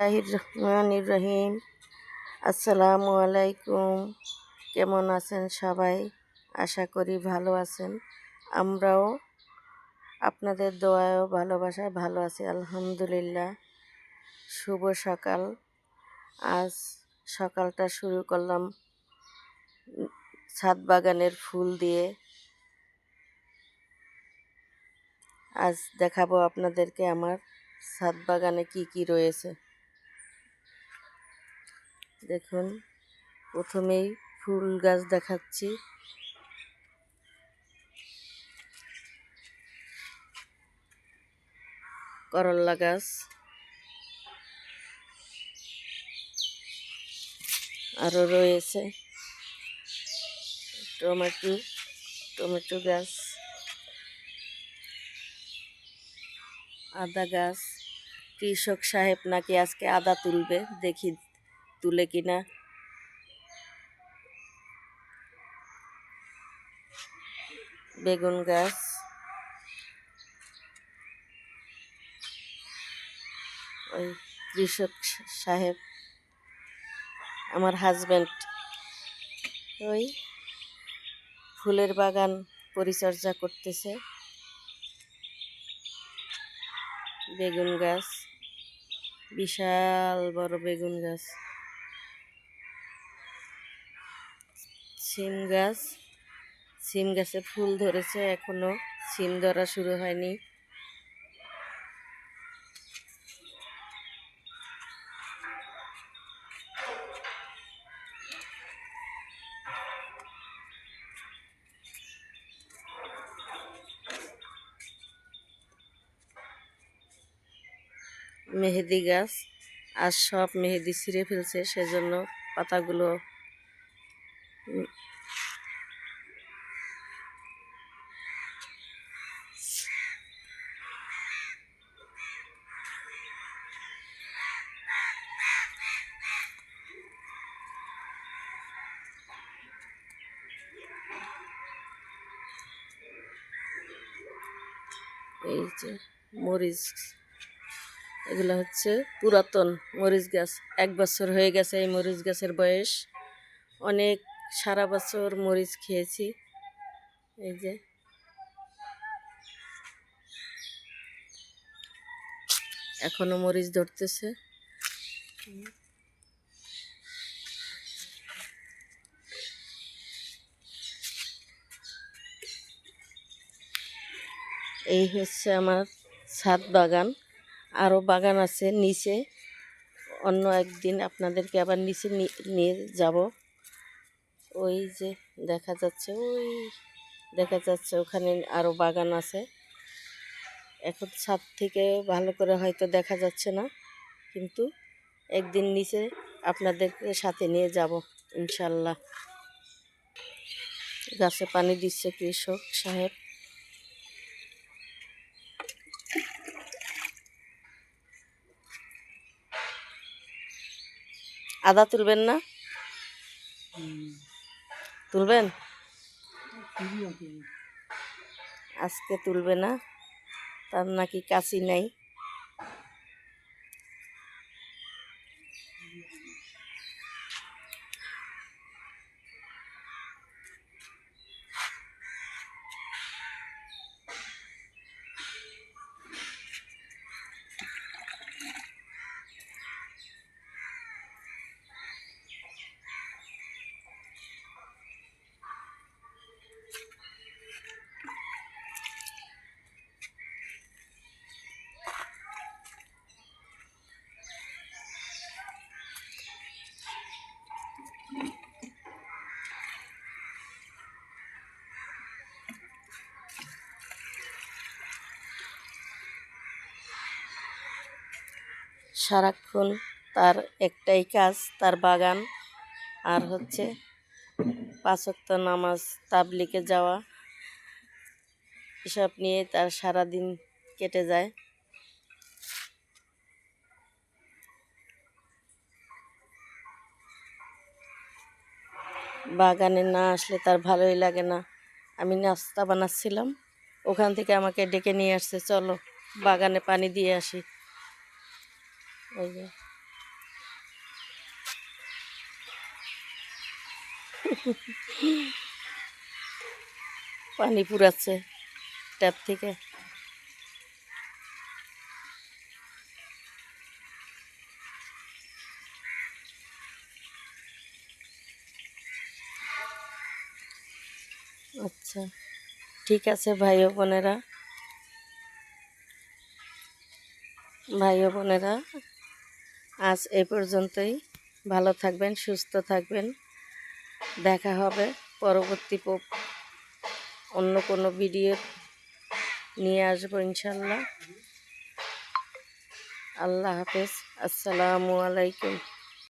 রহমানির রহিম। আসসালামু আলাইকুম। কেমন আছেন সবাই? আশা করি ভালো আছেন। আমরাও আপনাদের দোয়ায়ও ভালোবাসায় ভালো আছি, আলহামদুলিল্লাহ। শুভ সকাল। আজ সকালটা শুরু করলাম ছাদ বাগানের ফুল দিয়ে। আজ দেখাবো আপনাদেরকে আমার ছাদ বাগানে কি কি রয়েছে। দেখুন, প্রথমেই ফুল গাছ দেখাচ্ছি। করল্লা গাছ। আরও রয়েছে। টমেটো টমেটো গাছ। আদা গাছ। কৃষক সাহেব নাকি আজকে আদা তুলবে দেখি তুলে কিনা। বেগুন গাছ। ওই কৃষক সাহেব, আমার হাজব্যান্ড ওই ফুলের বাগান পরিচর্যা করতেছে। বেগুন গাছ, বিশাল বড় বেগুন গাছ। সিম গাছ। সিম গাছে ফুল ধরেছে, এখনও সিম ধরা শুরু হয়নি। মেহেদি গাছ, আর সব মেহেদি ছিঁড়ে ফেলছে, সেজন্য পাতাগুলো এই যে মরিচ, এগুলো হচ্ছে পুরাতন মরিচ গাছ। এক বছর হয়ে গেছে এই মরিচ গাছের বয়স। অনেক সারা বছর মরিচ খেয়েছি। এই যে। এখনও মরিচ ধরতেছে। এই হচ্ছে আমার ছাদ বাগান। আরও বাগান আছে নিচে। অন্য একদিন আপনাদেরকে আবার নিচে নিয়ে যাব। ওই যে দেখা যাচ্ছে, ওই দেখা যাচ্ছে ওখানে আরও বাগান আছে। এখন ছাদ থেকে ভালো করে হয়তো দেখা যাচ্ছে না, কিন্তু একদিন নিচে আপনাদেরকে সাথে নিয়ে যাব, ইনশাল্লাহ। গাছে পানি দিচ্ছে কৃষক সাহেব। আদা তুলবেন না? তুলবেন? আজকে তুলবে না। তার নাকি কাশি নাই। সারাক্ষণ তার একটাই কাজ, তার বাগান আর হচ্ছে পাঁচক্ত নামাজ তাবলিকে যাওয়া। এসব নিয়ে তার সারা দিন কেটে যায়। বাগানে না আসলে তার ভালোই লাগে না। আমি নাস্তা বানাচ্ছিলাম। ওখান থেকে আমাকে ডেকে নিয়ে আসছে, চলো বাগানে পানি দিয়ে আসি। ওই যে। পানি পুরাচ্ছে ট্যাপ থেকে। আচ্ছা ঠিক আছে ভাই বোনেরা। ভাই বোনেরা আজ এ পর্যন্তই। ভালো থাকবেন, সুস্থ থাকবেন। দেখা হবে পরবর্তী অন্য কোনো ভিডিও নিয়ে আসব ইনশাল্লাহ। আল্লাহ হাফেজ। আসসালামু আলাইকুম।